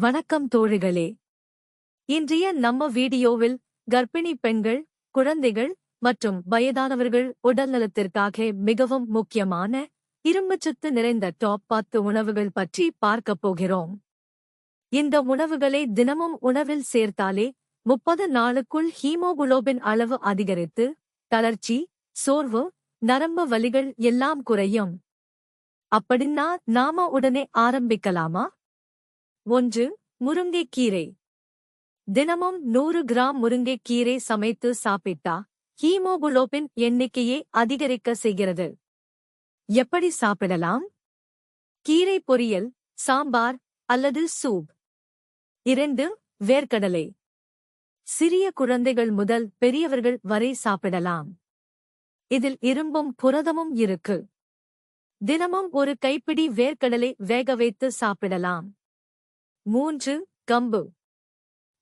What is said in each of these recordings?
வணக்கம் தோழிகளே. இன்றைய நம்ம வீடியோவில் கர்ப்பிணி பெண்கள் குழந்தைகள் மற்றும் வயதானவர்கள் உடல்நலத்திற்காக மிகவும் முக்கியமான இரும்புச்சத்து நிறைந்த டாப் பத்து உணவுகள் பற்றி பார்க்கப் போகிறோம். இந்த உணவுகளை தினமும் உணவில் சேர்த்தாலே முப்பது நாளுக்குள் ஹீமோகுளோபின் அளவு அதிகரித்து தளர்ச்சி சோர்வு நரம்பு வலிகள் எல்லாம் குறையும். அப்படின்னா நாம உடனே ஆரம்பிக்கலாமா? ஒன்று முருங்கைக்கீரை. தினமும் நூறு கிராம் முருங்கைக்கீரை சமைத்து சாப்பிட்டா ஹீமோகுளோபின் எண்ணிக்கையை அதிகரிக்க செய்கிறது. எப்படி சாப்பிடலாம்? கீரை பொரியல் சாம்பார் அல்லது சூப். இரண்டு வேர்க்கடலை. சிறிய குழந்தைகள் முதல் பெரியவர்கள் வரை சாப்பிடலாம். இதில் இரும்பும் புரதமும் இருக்கு. தினமும் ஒரு கைப்பிடி வேர்க்கடலை வேக வைத்து சாப்பிடலாம். மூன்று கம்பு.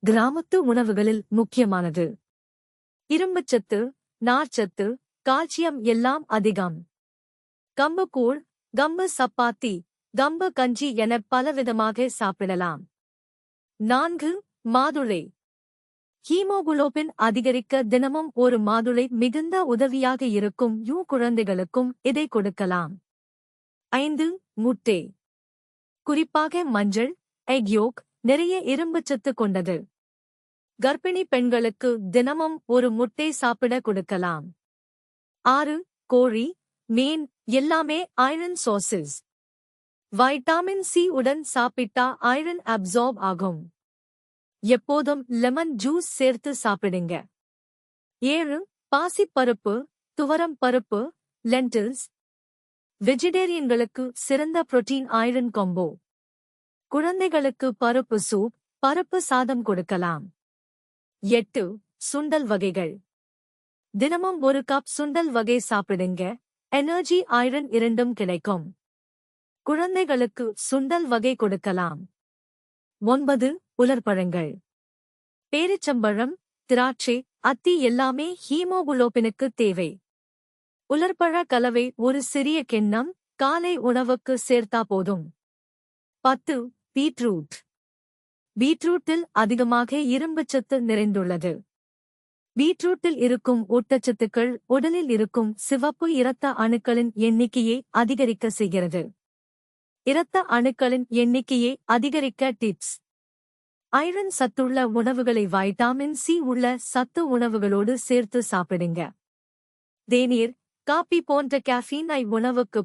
கிராமத்து உணவுகளில் முக்கியமானது. இரும்புச்சத்து நார்ச்சத்து கால்சியம் எல்லாம் அதிகம். கம்பு கூழ் கம்பு சப்பாத்தி கம்பு கஞ்சி என பலவிதமாக சாப்பிடலாம். நான்கு மாதுளை. ஹீமோகுளோபின் அதிகரிக்க தினமும் ஒரு மாதுளை மிகுந்த உதவியாக இருக்கும் யூ குழந்தைகளுக்கும் இதை கொடுக்கலாம். ஐந்து முட்டை. குறிப்பாக மஞ்சள் எக் யோக் நிறைய இரும்புச்சத்து கொண்டது. கர்ப்பிணி பெண்களுக்கு தினமும் ஒரு முட்டை சாப்பிட கொடுக்கலாம். ஆறு கோழி மீன் எல்லாமே ஐரன் சோர்சஸ் வைட்டாமின் சி உடன் சாப்பிட்டா ஐரன் அப்சார்ப் ஆகும். எப்போதும் லெமன் ஜூஸ் சேர்த்து சாப்பிடுங்க. ஏழு பாசிப்பருப்பு துவரம் பருப்பு லென்டில்ஸ் வெஜிடேரியன்களுக்கு சிறந்த புரோட்டீன் ஐரன் கொம்போ குழந்தைகளுக்கு பருப்பு சூப் பருப்பு சாதம் கொடுக்கலாம். எட்டு சுண்டல் வகைகள். தினமும் ஒரு கப் சுண்டல் வகை சாப்பிடுங்க. எனர்ஜி ஐரன் இரண்டும் கிடைக்கும். குழந்தைகளுக்கு சுண்டல் வகை கொடுக்கலாம். ஒன்பது உலர்பழங்கள். பேரிச்சம்பழம் திராட்சை அத்தி எல்லாமே ஹீமோகுளோபினுக்கு தேவை. உலர்பழ கலவை ஒரு சிறிய கிண்ணம் காலை உணவுக்கு சேர்த்தா போதும். பத்து பீட்ரூட். பீட்ரூட்டில் அதிகமாக இரும்புச்சத்து நிறைந்துள்ளது. பீட்ரூட்டில் இருக்கும் ஊட்டச்சத்துக்கள் உடலில் இருக்கும் சிவப்பு இரத்த அணுக்களின் எண்ணிக்கையை அதிகரிக்க செய்கிறது. இரத்த அணுக்களின் எண்ணிக்கையை அதிகரிக்க டிப்ஸ். ஐரன் சத்துள்ள உணவுகளை வைட்டாமின் சி உள்ள சத்து உணவுகளோடு சேர்த்து சாப்பிடுங்க. தேநீர் காபி போன்ற கேஃபீனை ஐ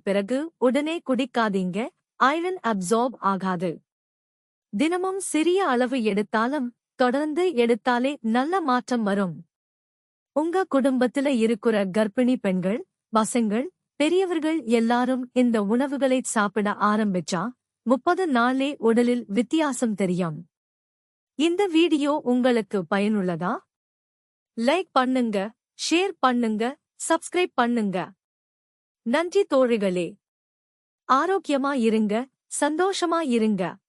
பிறகு உடனே குடிக்காதீங்க. ஐரன் அப்சார்ப் ஆகாது. தினமும் சிறிய அளவு எடுத்தாலும் தொடர்ந்து எடுத்தாலே நல்ல மாற்றம் வரும். உங்க குடும்பத்துல இருக்கிற கர்ப்பிணி பெண்கள் பசங்கள் பெரியவர்கள் எல்லாரும் இந்த உணவுகளை சாப்பிட ஆரம்பிச்சா முப்பது நாளே உடலில் வித்தியாசம் தெரியும். இந்த வீடியோ உங்களுக்கு பயனுள்ளதா? லைக் பண்ணுங்க ஷேர் பண்ணுங்க சப்ஸ்கிரைப் பண்ணுங்க. நன்றி தோழிகளே. ஆரோக்கியமா இருங்க சந்தோஷமா இருங்க.